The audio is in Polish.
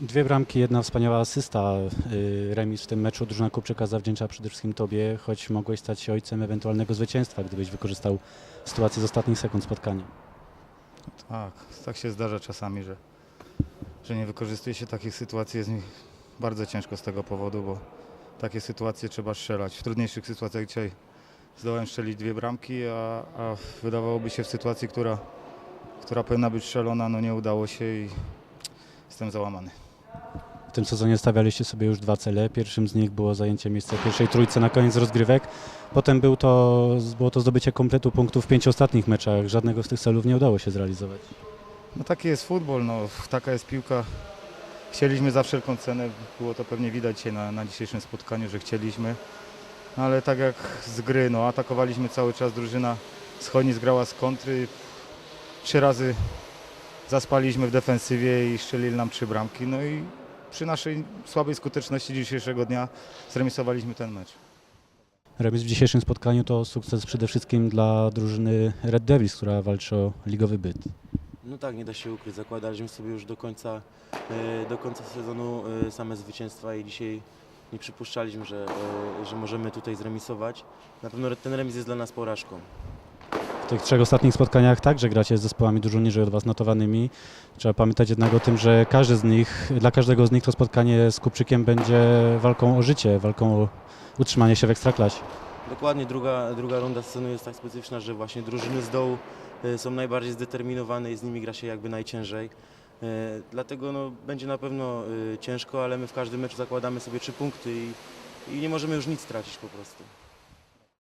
Dwie bramki, jedna wspaniała asysta, y, remis w tym meczu. Drużyna Kupczyka zawdzięcza przede wszystkim Tobie, choć mogłeś stać się ojcem ewentualnego zwycięstwa, gdybyś wykorzystał sytuację z ostatnich sekund spotkania. Tak, tak się zdarza czasami, że, że nie wykorzystuje się takich sytuacji. Jest mi bardzo ciężko z tego powodu, bo takie sytuacje trzeba strzelać. W trudniejszych sytuacjach dzisiaj zdołałem strzelić dwie bramki, a, a wydawałoby się w sytuacji, która, która powinna być strzelona, no nie udało się i jestem załamany. W tym sezonie stawialiście sobie już dwa cele. Pierwszym z nich było zajęcie miejsca pierwszej trójce na koniec rozgrywek. Potem był to, było to zdobycie kompletu punktów w pięciu ostatnich meczach. Żadnego z tych celów nie udało się zrealizować. No taki jest futbol, no, taka jest piłka. Chcieliśmy za wszelką cenę, było to pewnie widać dzisiaj na, na dzisiejszym spotkaniu, że chcieliśmy. No, ale tak jak z gry, no, atakowaliśmy cały czas, drużyna z Chonic grała z kontry. Trzy razy zaspaliśmy w defensywie i strzelili nam trzy bramki. No i przy naszej słabej skuteczności dzisiejszego dnia zremisowaliśmy ten mecz. Remis w dzisiejszym spotkaniu to sukces przede wszystkim dla drużyny Red Devils, która walczy o ligowy byt. No tak, nie da się ukryć. Zakładaliśmy sobie już do końca, e, do końca sezonu e, same zwycięstwa i dzisiaj nie przypuszczaliśmy, że, e, że możemy tutaj zremisować. Na pewno ten remis jest dla nas porażką. Tych trzech ostatnich spotkaniach także gracie z zespołami dużo niżej od Was notowanymi. Trzeba pamiętać jednak o tym, że każdy z nich, dla każdego z nich to spotkanie z Kupczykiem będzie walką o życie, walką o utrzymanie się w Ekstraklasie. Dokładnie druga, druga runda sezonu jest tak specyficzna, że właśnie drużyny z dołu e, są najbardziej zdeterminowane i z nimi gra się jakby najciężej. E, Dlatego no, będzie na pewno e, ciężko, ale my w każdym meczu zakładamy sobie trzy punkty i, i nie możemy już nic stracić po prostu.